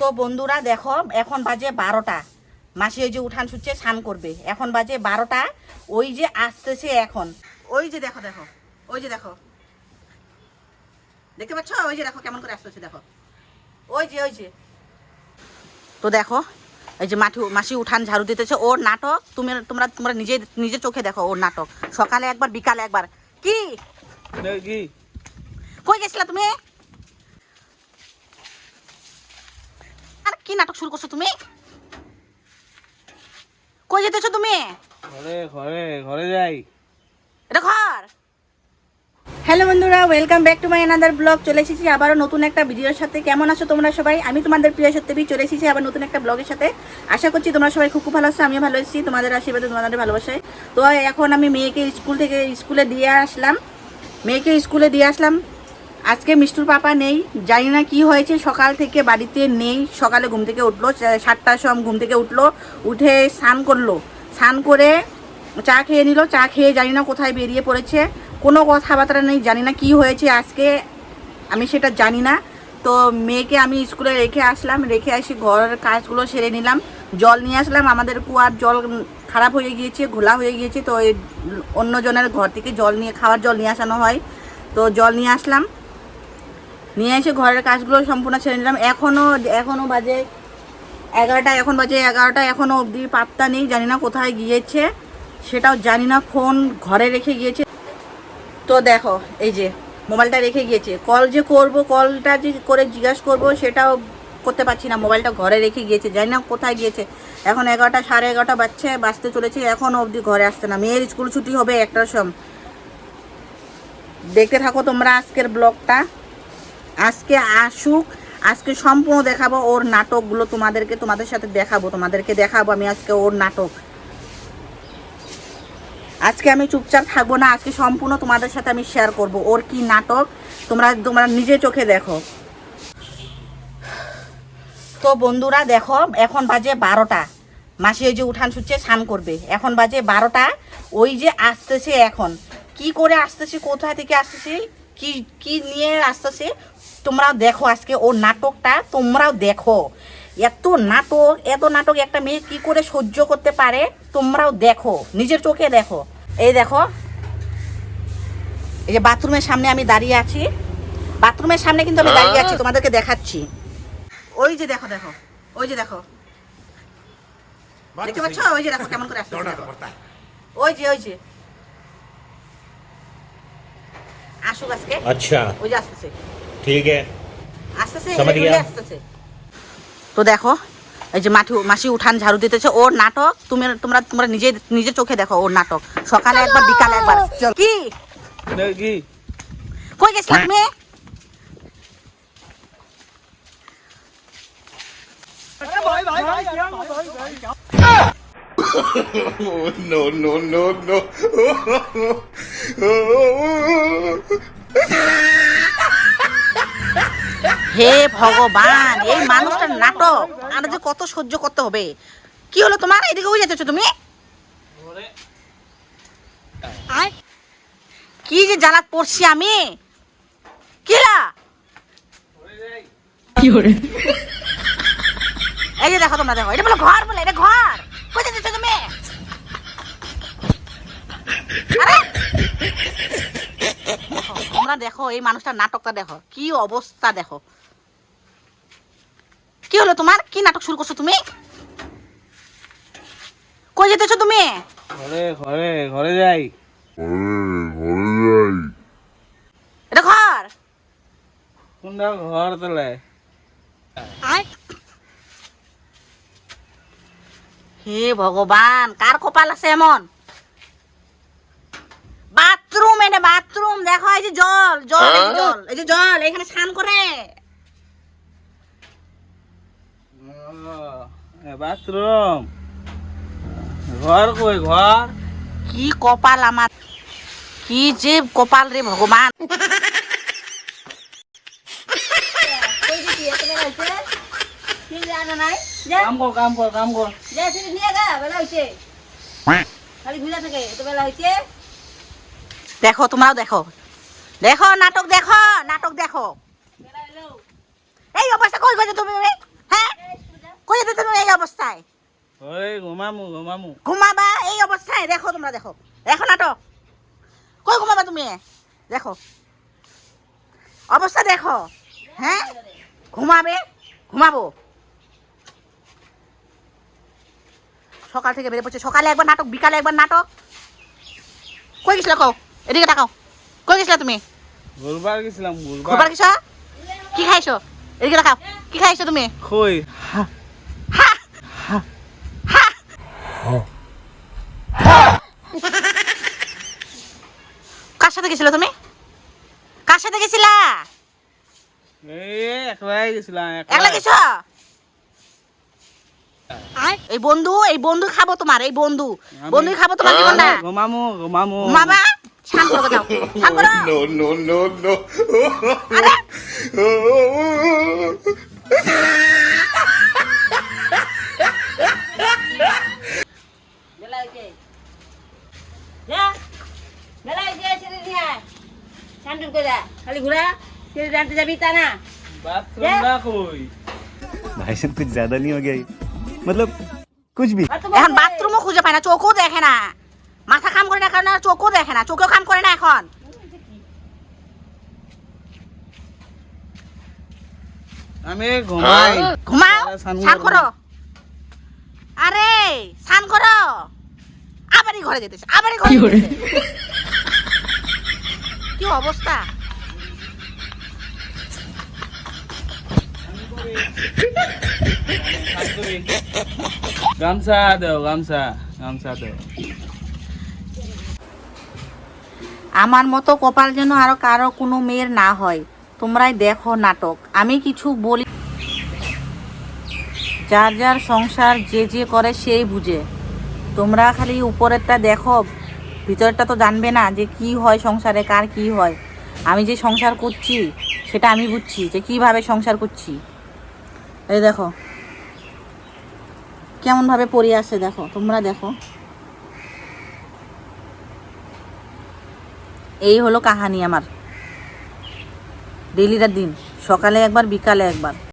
তো বন্ধুরা দেখো এখন বাজে বারোটা। মাসি ওই যে উঠান সুচ্ছে স্নান করবে। এখন বাজে বারোটা ওই যে আসতেছে এখন। ওই যে দেখো দেখো ওই যে দেখো। দেখতে পাচ্ছ? ওই যে দেখো কেমন করে আসতেছে দেখো। ওই যে ওই যে। তো দেখো এই যে মাঠি মাসি উঠান ঝাড়ু দিতেছে। ওর নাটক তুমি তোমরা তোমরা নিজে নিজে চোখে দেখো ওর নাটক। সকালে একবার বিকালে একবার। কি? কি? কই গেছিলা তুমি আর কি নাটক শুরু করছ তুমি? কই যেতেছো তুমি? ঘরে ঘরে ঘরে যাই। এটা ঘর। হ্যালো বন্ধুরা welcome back to my another blog চলে এসেছি আবারও নতুন একটা ভিডিওর সাথে। কেমন আছো তোমরা সবাই? আমি তোমাদের প্রিয় সত্যি চলে এসেছি আবার নতুন একটা ব্লগের সাথে। আশা করছি তোমরা সবাই খুব খুব ভালো আছো আমিও ভালো এসেছি তোমাদের আশীর্বাদে তোমাদের ভালোবাসায়। তো এখন আমি মেয়েকে স্কুল থেকে স্কুলে দিয়ে আসলাম। মেয়েকে স্কুলে দিয়ে আসলাম। আজকে মিষ্টুর পাপা নেই, জানি না কি হয়েছে, সকাল থেকে বাড়িতে নেই, সকালে ঘুম থেকে উঠল সাতটার সময় ঘুম থেকে উঠল, উঠে স্নান করল। স্নান করে চা খেয়ে নিল, চা খেয়ে জানি না কোথায় বেরিয়ে পড়েছে, কোনো কথাবার্তা নেই, জানি না কি হয়েছে আজকে, আমি সেটা জানি না। তো মেয়েকে আমি স্কুলে রেখে আসলাম, রেখে আসি ঘরের কাজগুলো সেরে নিলাম। জল নিয়ে আসলাম, আমাদের কুয়ার জল খারাপ হয়ে গিয়েছে, ঘোলা হয়ে গিয়েছে, তো অন্যজনের ঘর থেকে জল নিয়ে, খাওয়ার জল নিয়ে আসানো হয়। তো জল নিয়ে আসলাম নিয়ে এসে ঘরের কাজগুলো সম্পূর্ণ ছেড়ে নিলাম। এখনও এখনও বাজে এগারোটা, এখন বাজে এগারোটা এখনও অবধি পাত্তা নেই, জানি না কোথায় গিয়েছে। সেটাও জানি না, ফোন ঘরে রেখে গিয়েছে। তো দেখো, এই যে মোবাইলটা রেখে গিয়েছে। কল যে করব, কলটা যে করে জিজ্ঞাসা করব, সেটাও করতে পারছি না। মোবাইলটা ঘরে রেখে গিয়েছে, জানি না কোথায় গিয়েছে। এখন এগারোটা, সাড়ে এগারোটা বাচ্চা বাঁচতে চলেছে, এখন অবধি ঘরে আসতে না। মেয়ের স্কুল ছুটি হবে একটার সময়। দেখতে থাকো তোমরা আজকের ব্লগটা। আজকে আসুক, আজকে সম্পূর্ণ দেখাবো ওর নাটকগুলো তোমাদেরকে, তোমাদের সাথে দেখাবো, তোমাদেরকে দেখাবো আমি আজকে ওর নাটক। আজকে আমি চুপচাপ থাকব না, আজকে সম্পূর্ণ তোমাদের সাথে আমি শেয়ার করব ওর কি নাটক, তোমরা তোমরা নিজে চোখে দেখো। তো বন্ধুরা দেখো, এখন বাজে বারোটা। মাসি ওই যে উঠান সুচ্ছে স্নান করবে। এখন বাজে বারোটা, ওই যে আসতেছে এখন। কি করে আসতেছে, কোথা থেকে আসতেছে, কি কি নিয়ে আসতেছে তোমরাও দেখো আজকে ও নাটকটা তোমরাও দেখো। এত নাটক এত নাটক একটা মেয়ে কি করে সহ্য করতে পারে? তোমরাও দেখো নিজের চোখে দেখো। এই দেখো এই যে বাথরুমের সামনে আমি দাঁড়িয়ে আছি। বাথরুমের সামনে কিন্তু আমি দাঁড়িয়ে আছি তোমাদেরকে দেখাচ্ছি। ওই যে দেখো দেখো ওই যে দেখো। দেখতে পাচ্ছ? ওই যে দেখো কেমন করে ওই যে ওই যে। আসুক আজকে। আচ্ছা। ওই যে আসতেছে। ঠিক আছে। তো দেখো এই যে মাঠি মাসি উঠান ঝাড়ু দিতেছে ওর নাটক তুমি তোমরা তোমরা নিজে নিজের চোখে দেখো ওর নাটক। সকালে একবার বিকালে একবার। কি? কই গেছিলাম হ্যাঁ। হে ভগবান এই মানুষটার নাটক। আর যে কত সহ্য করতে হবে। কি হলো তোমার? এদিকে ওই যাচ্ছ তুমি? কি যে জ্বালাত পড়ছি আমি? কিলা এই যে দেখো তোমরা দেখো এটা বলো ঘর বলে এটা ঘর। কোথায় যাচ্ছ তুমি? তোমরা দেখো এই মানুষটার নাটকটা দেখো কি অবস্থা দেখো। কি হলো তোমার? কি নাটক শুরু করছ তুমি? কই যেতেছো তুমি? ঘরে ঘরে ঘরে যাই। ঘরে যাই এটা ঘর। কোনটা ঘর তোলে হে ভগবান কার কপাল আছে এমন? বাথরুম এনে বাথরুম দেখো এই যে জল জল এই জল এই যে জল এখানে স্নান করে। বাথরুম। ঘর কই ঘর? কি কপাল আমার? কি যে কপাল রে ভগবান? কাম কর কাম কর কাম কর। দেখো তোমরাও দেখো। দেখো নাটক দেখো নাটক দেখো। এই অবস্থা কই গেছো তুমি? হ্যাঁ ঘরে ঘুমামু ঘুমামু। ঘুমাবা এই অবস্থায় দেখো তোমরা দেখো। দেখো নাটক। কই ঘুমাবা তুমি? দেখো। অবস্থা দেখো। হ্যাঁ? ঘুমাবে ঘুমাবো। সকাল থেকে বেরিয়ে পড়ছে। সকালে একবার নাটক বিকালে একবার নাটক। কই গেছিলে কও? এদিকে তাকাও। কই গেছিলে তুমি? ঘুরবার গেছিলাম ঘুরবার ঘুরবার কি খাইছো? এদিকে তাকাও। কি খাইছো তুমি? কই হা হা কার সাথে গেছিলে তুমি? কার সাথে গেছিলা? এই একলাই গেছিলাম একলা। গেছো? এই বন্ধু এই বন্ধু খাব তোমার এই বন্ধু। বন্ধু খাব তোমার জীবনটা ঘুমামু ঘুমামু। মামা শান্ত করে দাও শান্ত করো। no, no, no, no. আরে খালি ঘুরা ছেড়ে জানতে যাবি তা না বাথরুমটা কই भाई साहब कुछ ज्यादा नहीं हो गया ये? मतलब कुछ भी এখন বাথরুমও খুঁজে পায় না চোখও দেখে না মাথা কাম করে না কারণ আর চোখও দেখে না চোখেও কাম করে না এখন আমি ঘুমাই ঘুমাও আরে, স্নান স্নান করবো। করো আরে স্নান করো আবারই ঘরে যেতেছে আবারই ঘরে যেতেছে। কি অবস্থা? গামছা দেও গামছা গামছা দেও। আমার মতো কপাল যেন আরও কারও কোনো মেয়ের না হয়। তোমরাই দেখো নাটক। আমি কিছু বলি যার যার সংসার যে যে করে সেই বুঝে। তোমরা খালি উপরেরটা দেখো। ভিতরেরটা তো জানবে না যে কি হয় সংসারে, কার কি হয়। আমি যে সংসার করছি, সেটা আমি বুঝছি যে কীভাবে সংসার করছি। এই দেখো। কেমনভাবে পড়ে আসে দেখো, তোমরা দেখো। এই হলো কাহানি আমার। ডেলিটার দিন, সকালে একবার, বিকালে একবার।